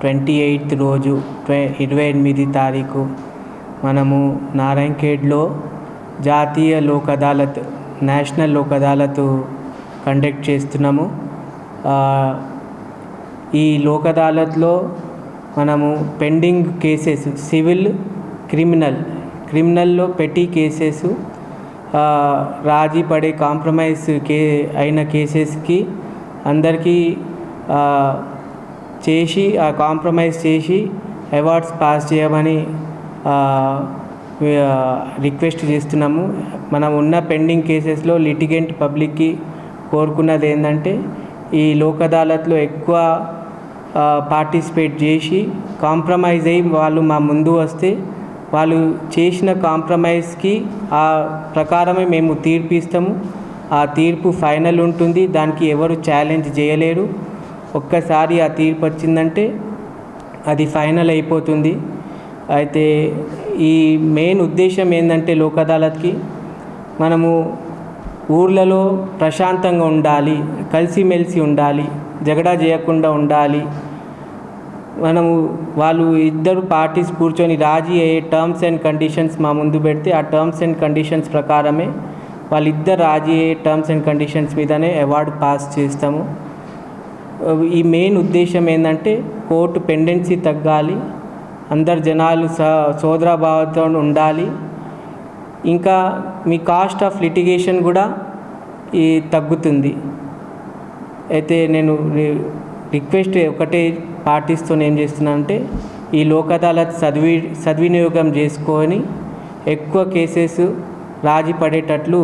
Twenty eighth రోజు ట్వే ఇరవై ఎనిమిది తారీఖు మనము నారాయణఖేడ్లో జాతీయ లోక్ అదాలత్ నేషనల్ లోక్ అదాలత్ కండక్ట్ చేస్తున్నాము. ఈ లోక్ అదాలత్లో మనము పెండింగ్ కేసెస్ సివిల్ క్రిమినల్ క్రిమినల్లో పెట్టి కేసెస్ రాజీ పడే కాంప్రమైజ్ కే అయిన కేసెస్కి అందరికీ చేసి ఆ కాంప్రమైజ్ చేసి అవార్డ్స్ పాస్ చేయమని రిక్వెస్ట్ చేస్తున్నాము. మనం ఉన్న పెండింగ్ కేసెస్లో లిటిగెంట్ పబ్లిక్కి కోరుకున్నది ఏంటంటే ఈ లోక్ అదాలత్లో ఎక్కువ పార్టిసిపేట్ చేసి కాంప్రమైజ్ అయ్యి వాళ్ళు మా ముందు వస్తే వాళ్ళు చేసిన కాంప్రమైజ్కి ఆ ప్రకారమే మేము తీర్పు ఇస్తాము ఆ తీర్పు ఫైనల్ ఉంటుంది. దానికి ఎవరు ఛాలెంజ్ చేయలేరు. ఒక్కసారి ఆ తీర్పు వచ్చిందంటే అది ఫైనల్ అయిపోతుంది. అయితే ఈ మెయిన్ ఉద్దేశం ఏంటంటే లోక్ అదాలత్కి మనము ఊర్లలో ప్రశాంతంగా ఉండాలి కలిసిమెలిసి ఉండాలి జగడా చేయకుండా ఉండాలి. మనము వాళ్ళు ఇద్దరు పార్టీస్ కూర్చొని రాజీ అయ్యే టర్మ్స్ అండ్ కండిషన్స్ మా ముందు పెడితే ఆ టర్మ్స్ అండ్ కండిషన్స్ ప్రకారమే వాళ్ళిద్దరు రాజీ అయ్యే టర్మ్స్ అండ్ కండిషన్స్ మీదనే అవార్డు పాస్ చేస్తాము. ఈ మెయిన్ ఉద్దేశం ఏంటంటే కోర్టు పెండెన్సీ తగ్గాలి అందరు జనాలు స సోదరాభావంతో ఉండాలి. ఇంకా మీ కాస్ట్ ఆఫ్ లిటిగేషన్ కూడా ఈ తగ్గుతుంది. అయితే నేను రిక్వెస్ట్ ఒకటే పాటిస్తూ ఏం చేస్తున్నానంటే ఈ లోక్ అదాలత్ సద్వి సద్వినియోగం చేసుకొని ఎక్కువ కేసెస్ రాజీ పడేటట్లు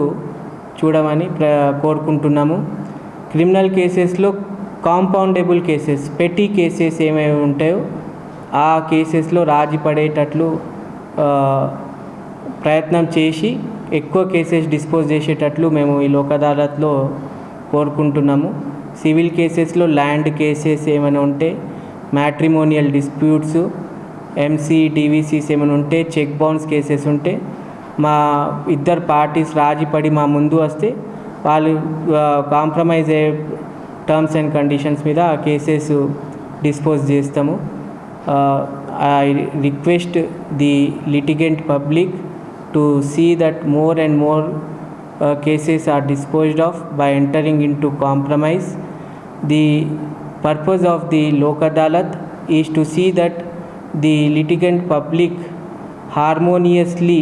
చూడమని ప్ర కోరుకుంటున్నాము. క్రిమినల్ కేసెస్లో కాంపౌండబుల్ కేసెస్ పెట్టి కేసెస్ ఏమేమి ఉంటాయో ఆ కేసెస్లో రాజీ పడేటట్లు ప్రయత్నం చేసి ఎక్కువ కేసెస్ డిస్పోజ్ చేసేటట్లు మేము ఈ లోక్ అదాలత్లో కోరుకుంటున్నాము. సివిల్ కేసెస్లో ల్యాండ్ కేసెస్ ఏమైనా ఉంటే మ్యాట్రిమోనియల్ డిస్ప్యూట్స్ ఎంసీడీవీసీస్ ఏమైనా ఉంటే చెక్ బౌన్స్ కేసెస్ ఉంటే మా ఇద్దరు పార్టీస్ రాజీ పడి మా ముందు వస్తే వాళ్ళు కాంప్రమైజ్ అయ్యే టర్మ్స్ అండ్ కండిషన్స్ మీద ఆ కేసెస్ డిస్పోజ్ చేస్తాము I request the litigant public to see that more and more uh, cases are disposed of by entering into compromise. The purpose of the Lok Adalat is to see that the litigant public harmoniously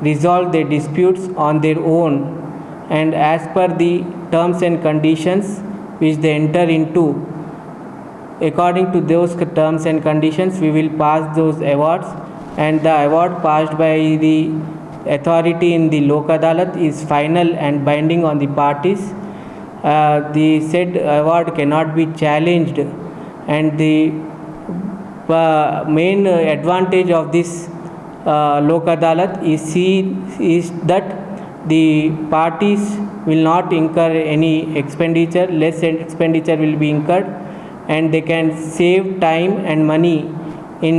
resolve their disputes on their own and as per the terms and conditions which they enter into. According to those terms and conditions we will pass those awards and the award passed by the authority in the lok adalat is final and binding on the parties. Uh, the said award cannot be challenged and the uh, main advantage of this uh, lok is is that the parties will not incur any expenditure less expenditure will be incurred and they can save time and money in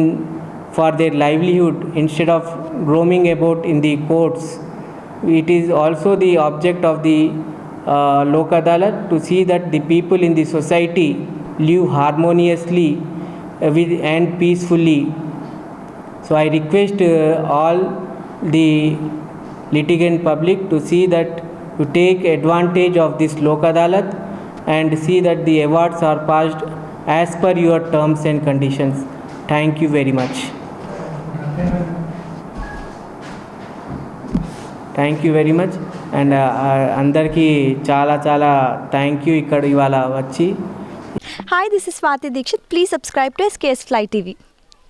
for their livelihood instead of roaming about in the courts. It is also the object of the uh, to see that the people in the society live harmoniously uh, with and peacefully. So I request uh, all the litigant public to see that to take advantage of this Lok Adalat and see that the awards are passed as per your terms and conditions. Thank you very much. Thank you very much and అందరికీ చాలా చాలా thank you ఇక్కడ ఇవాళ వచ్చి Hi, this is Swati Dikshit. Please subscribe to SKS Fly TV.